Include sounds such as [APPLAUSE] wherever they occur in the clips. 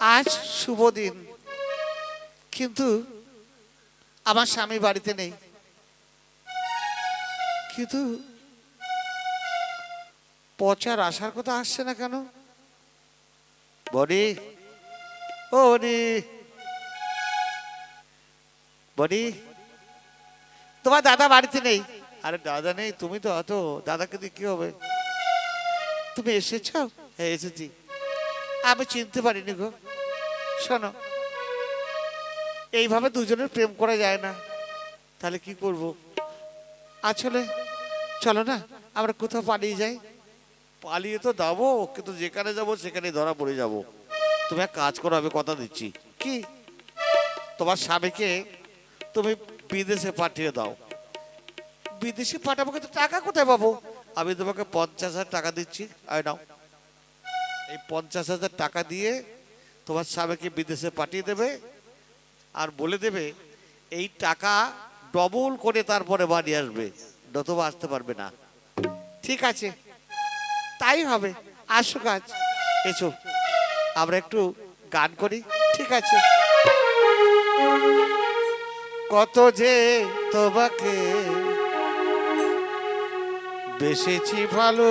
আজ শুভ দিন। কিন্তু আমার স্বামী বাড়িতে নেই। কিন্তু পচার আসার কথা আসছে না কেন? বডি ও বডি বডি তোমার দাদা বাড়িতে নেই। আরে দাদা নেই তুমি তো অত দাদাকে দিয়ে কি হবে? তুমি এসেছ? হ্যাঁ এসেছি। আমি চিনতে পারিনি গো। শোনো, এইভাবে দুজনের প্রেম করা যায় না। তাহলে কি করব? আসলে, চলো না, আমরা কোথাও পালিয়ে যাই। পালিয়ে তো যাব, কিন্তু যেখানে যাব সেখানে ধরা পড়ে যাব। তুমি এক কাজ করো, আমি কথা দিচ্ছি। কি? তোমার স্বামীকে তুমি বিদেশে পাঠিয়ে দাও। বিদেশে পাঠাবো, কিন্তু টাকা কোথায় পাবো? আমি তোমাকে পঞ্চাশ হাজার টাকা দিচ্ছি আয় নাও। এই পঞ্চাশ হাজার টাকা দিয়ে তোমার স্বামীকে বিদেশে পাঠিয়ে দেবে আর বলে দেবে, এই টাকা ডবল করে তারপরে বাড়ি আসবে, নতুবা আসতে পারবে না। ঠিক আছে, তাই হবে আসো কাজ এসো, আমরা একটু গান করি, ঠিক আছে। কত যে তোমাকে বেসেছি ভালো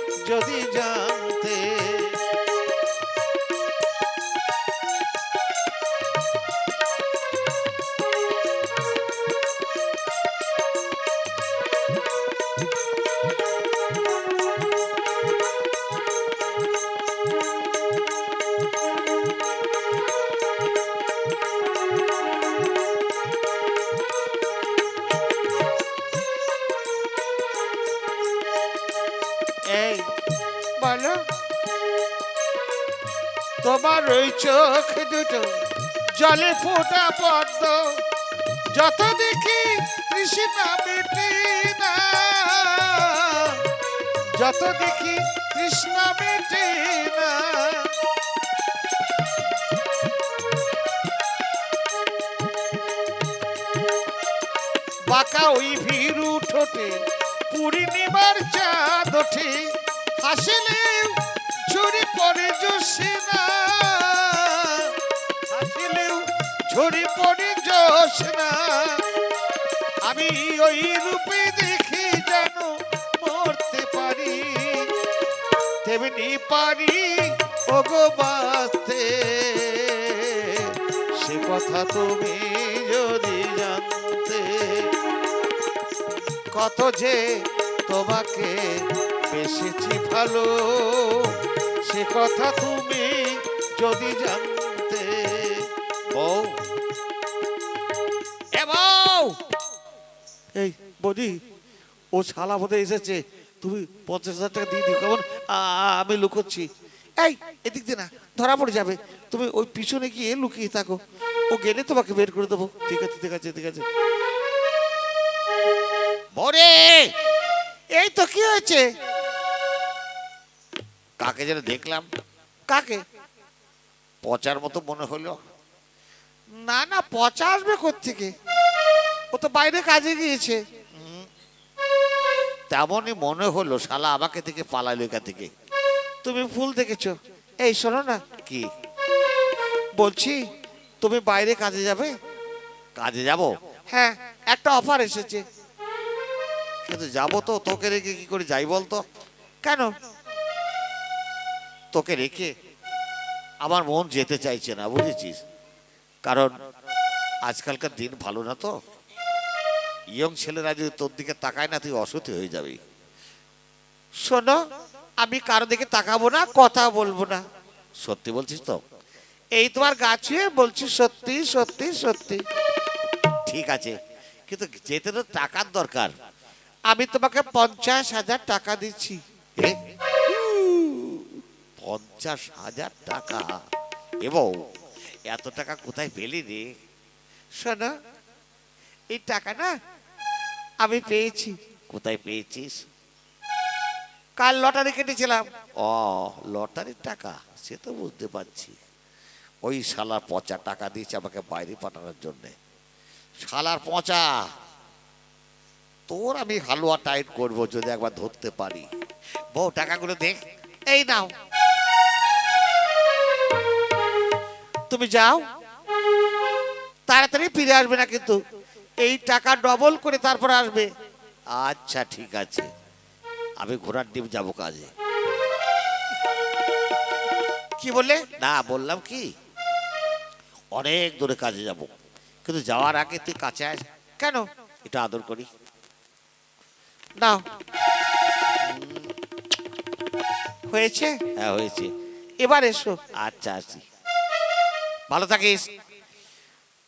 যদি জানতে চোখ দুটো, জলে ফোটা পদ্ম। যত দেখি তৃষ্ণা মেটে না। যত দেখি তৃষ্ণা মেটে না। বাঁকা ওই ভীরু ঠোঁটে পূর্ণিমার চাঁদ ওঠে। হাসিলেও জোসনা আমি ওই রূপে দেখি যেন মরতে পারি। তেমনি পারি, ওগো বাঁচতে। সে কথা তুমি যদি জানতে, কত যে তোমাকে বেসেছি ভালো, সে কথা তুমি যদি জানতে। বৌদি ও শালা বোধে এসেছে। তুমি পঞ্চাশ হাজার টাকা দিয়ে দিও কেমন? আমি লুকোচ্ছি। এই এদিক দিয়ে না ধরা পড়ে যাবে। তুমি ওই পিছনে গিয়ে লুকিয়ে থাকো। ও গেলে তোমাকে বের করে দেবো। ঠিক আছে ঠিক আছে ঠিক আছে। বরে এই তো কি হয়েছে? কাকে যেন দেখলাম। কাকে? পচার মতো মনে হলো। না না পচা আসবে থেকে ও তো বাইরে কাজে গিয়েছে। তেমনই মনে হলো, শালা আমাকে থেকে পালালো এখান থেকে। তুমি ফুল দেখেছ। এই, শোনো না। কি? বলছি, তুমি বাইরে কাজে যাবে? কাজে যাব? হ্যাঁ একটা অফার এসেছে। কিন্তু যাব তো, তোকে রেখে কি করে যাই বলতো? কেন? তোকে রেখে আমার মন যেতে চাইছে না, বুঝেছিস? কারণ আজকালকার দিন ভালো না তো? ইয়ং ছেলেরা যদি তোর দিকে তাকায় না তুই অসতি হয়ে যাবি। শোনো আমি কারও দিকে তাকাবো না কথা বলব না। সত্যি বলছিস তো? এই তোমার গাছে বলছি সত্যি সত্যি সত্যি। ঠিক আছে কিন্তু যেতে তো টাকার দরকার। আমি তোমাকে পঞ্চাশ হাজার টাকা দিচ্ছি। পঞ্চাশ হাজার টাকা? এবং এত টাকা কোথায় পেলি রে? শোনো এই টাকা না আমি পেয়েছি। কোথায় পেয়েছিস? কাল লটারি কেটেছিলাম। ও লটারির টাকা? সে তো বুঝতে পারছি। ওই শালার পচা টাকা দিয়েছে আমাকে বাইরে পাঠানোর জন্যে। শালার পচা! তোর আমি হালুয়া টাইট করব যদি একবার ধরতে পারি। বউ টাকাগুলো দেখ এই নাও। তুমি যাও। তাড়াতাড়ি ফিরে আসবে না কিন্তু। এই টাকা ডবল করে তারপর আসবে। আচ্ছা ঠিক আছে। আমি ঘোড়ার ডিম যাব কাজে। কি বলে না বললাম কি অনেক দূরে কাজে যাব। কিন্তু যাওয়ার আগে তুই কাছে আস কেন? এটা আদর করি। নাও হয়েছে? হ্যাঁ হয়েছে। এবার এসো। আচ্ছা আসি। ভালো থাকিস।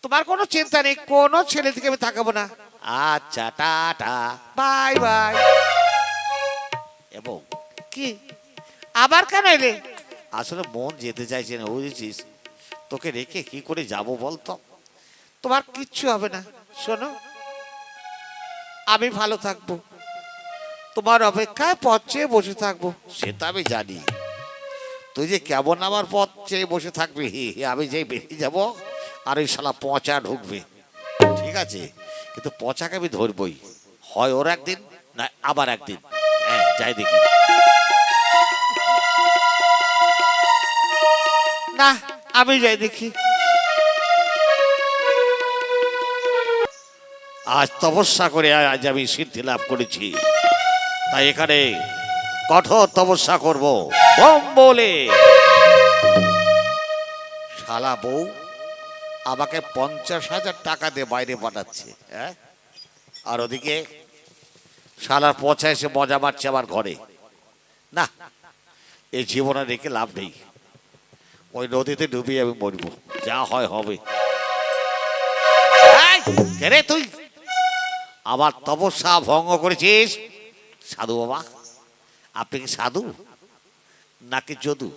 তোমার কোনো চিন্তা নেই কোনো ছেলে থেকে আমি তাকাবো না। আচ্ছা টাটা। Bye bye. এবং কি? আবার কেন এলে? আসলে মন যেতে চাইছে না বুঝেছিস? তোকে রেখে কি করে যাব বলতো? তোমার কিচ্ছু হবে না শোনো। আমি ভালো থাকব। তোমার অপেক্ষায় পথ চেয়ে বসে থাকব। সেটা আমি জানি। তুই যে কেমন আমার পথ চেয়ে বসে থাকবি আমি যেই বেরিয়ে যাব। আর ওই শালা পচা ঢুকবে। ঠিক আছে? কিন্তু পচাকে আমি ধরবই। হয় ওর একদিন, না, আবার একদিন। হ্যাঁ যাই দেখি। না, আমি যাই দেখি। আজ তপস্যা করে আজ আমি সিদ্ধি লাভ করেছি। তাই এখানে কঠোর তপস্যা করব। বোম বলে। শালা বউ আমাকে পঞ্চাশ হাজার টাকা দিয়ে বাইরে পাঠাচ্ছে হ্যাঁ? আর ওদিকে শালার পচা এসে মজা মারছে আমার ঘরে। না এই জীবনে রেখে লাভ নেই। ওই নদীতে ডুবিয়ে আমি মরবো, যা হয় হবে। রে তুই? আমার তপস্যা ভঙ্গ করেছিস? সাধু বাবা, আপনি কি সাধু? নাকি যদু?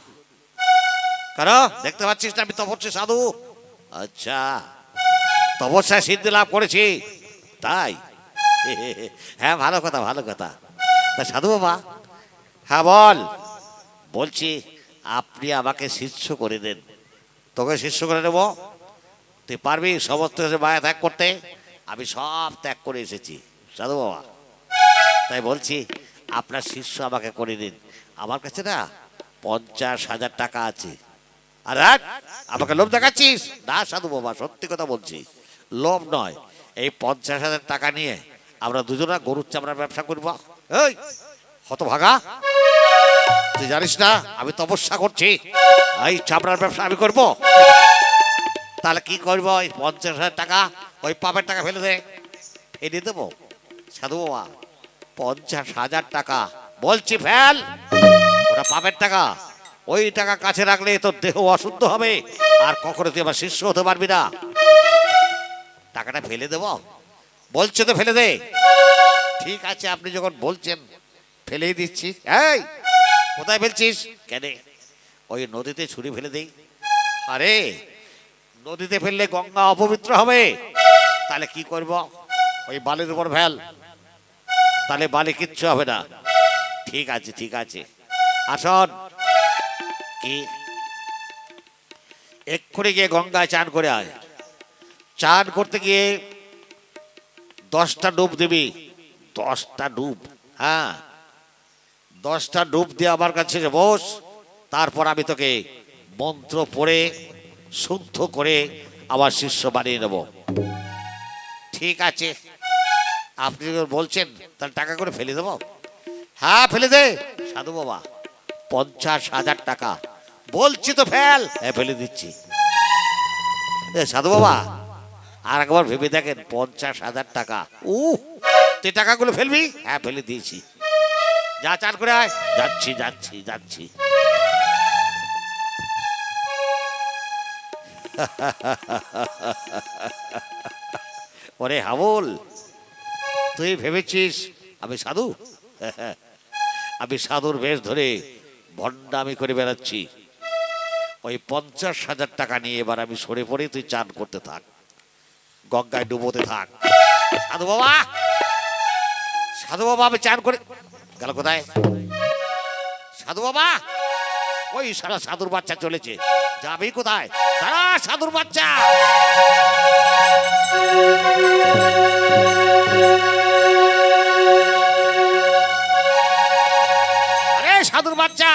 কেন, দেখতে পাচ্ছিস না আমি তপস্যা সাধু? আচ্ছা তপস্যা সিদ্ধি লাভ করেছি। তাই? হ্যাঁ ভালো কথা ভালো কথা। তা সাধু বাবা হ্যাঁ বল। বলছি, আপনি আমাকে শিষ্য করে দেন। তোকে শিষ্য করে দেবো তুই পারবি সমস্ত মায়া ত্যাগ করতে। আমি সব ত্যাগ করে এসেছি, সাধু বাবা। তাই বলছি, আপনার শিষ্য আমাকে করে দিন। আমার কাছে না পঞ্চাশ হাজার টাকা আছে। আর আমাকে লোভ দেখাচ্ছিস? না, সাধু বাবা, সত্যি কথা বলছি। লোভ নয়, এই পঞ্চাশ হাজার টাকা নিয়ে আমরা দুজনা গরুর চামড়ার ব্যবসা করব। এই হত ভাগা তুই জানিস না, আমি তপস্যা করছি। এই চামড়ার ব্যবসা আমি করব। তাহলে কি করব? ওই পঞ্চাশ হাজার টাকা, ওই পাপের টাকা ফেলে দে। ফেলে দেবো। সাধু বাবা, পঞ্চাশ হাজার টাকা। বলছি ফেল, ওটা পাপের টাকা। ওই টাকা কাছে রাখলে তোর দেহ অশুদ্ধ হবে। আর কখনো তুই আমার শিষ্য হতে পারবি না। টাকাটা ফেলে দেব? বলছে তো ফেলে দে। ঠিক আছে, আপনি যখন বলছেন, ফেলেই দিচ্ছি। এই, কোথায় ফেলছিস? কেন? ওই নদীতে ছুরি ফেলে দেই। আরে, নদীতে ফেললে গঙ্গা অপবিত্র হবে। তাহলে কি করব? ওই বালির উপর ফেল। তাহলে বালি কিচ্ছু হবে না। ঠিক আছে ঠিক আছে। আসন। এক্ষুনি গিয়ে গঙ্গায় চান করে আয়। চান করতে গিয়ে দশটা ডুব দিবি। দশটা ডুব হ্যাঁ। দশটা ডুব দিয়ে আমার কাছে বস। তারপর আমি তোকে মন্ত্র পড়ে, শুদ্ধ করে আমার শিষ্য বানিয়ে নেব। ঠিক আছে। আপনি বলছেন, তাহলে টাকা করে ফেলে দেবো। হ্যাঁ ফেলে দে। সাধু বাবা, পঞ্চাশ হাজার টাকা। বলছি তো ফেল। হ্যাঁ ফেলে দিচ্ছি। এ, সাধু বাবা, আর একবার ভেবে দেখেন, পঞ্চাশ হাজার টাকা। উ তুই টাকাগুলো ফেলবি? হ্যাঁ ফেলে দিয়েছি। যা চার করে আয়। যাচ্ছি যাচ্ছি যাচ্ছি। [LAUGHS] ওরে হাবুল, তুই ভেবেছিস আমি সাধু? [LAUGHS] আমি সাধুর বেশ ধরে ভণ্ডামি করে বেড়াচ্ছি। ওই পঞ্চাশ হাজার টাকা নিয়ে এবার আমি সরে পড়ে তুই চান করতে থাক। গঙ্গায় ডুবোতে থাক। সাধু বাবা! সাধু বাবা, আমি চান করে গেল কোথায়? সাধু বাবা! ওই সারা সাধুর বাচ্চা চলেছে। যাবি কোথায়? দাঁড়া, সাধুর বাচ্চা! সাধুর বাচ্চা!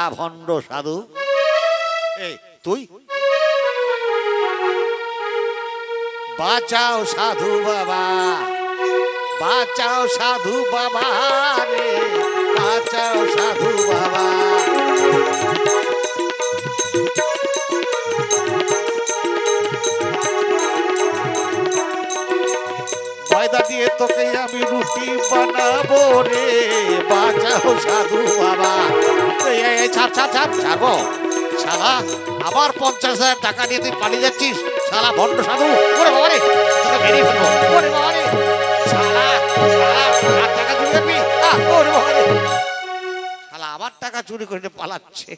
শালা ভণ্ড সাধু। এই, তুই? বাঁচাও সাধু বাবা, বাঁচাও সাধু বাবা রে, বাঁচাও সাধু বাবা। ময়দা দিয়ে তোকে আমি রুটি বানাবো রে, বাঁচাও সাধু ছাড় ছাড় ছাড় ছাড়বো শালা, আবার পঞ্চাশ হাজার টাকা নিয়ে তুই পালিয়ে যাচ্ছিস? শালা ভণ্ড সাধু। ওরে বাবা রে তোকে বেরিয়ে ফেলব। ওরে বাবা রে শালা শালা, আর টাকা চুরি করবি? ওরে বাবা রে শালা আবার টাকা চুরি করে পালাচ্ছে।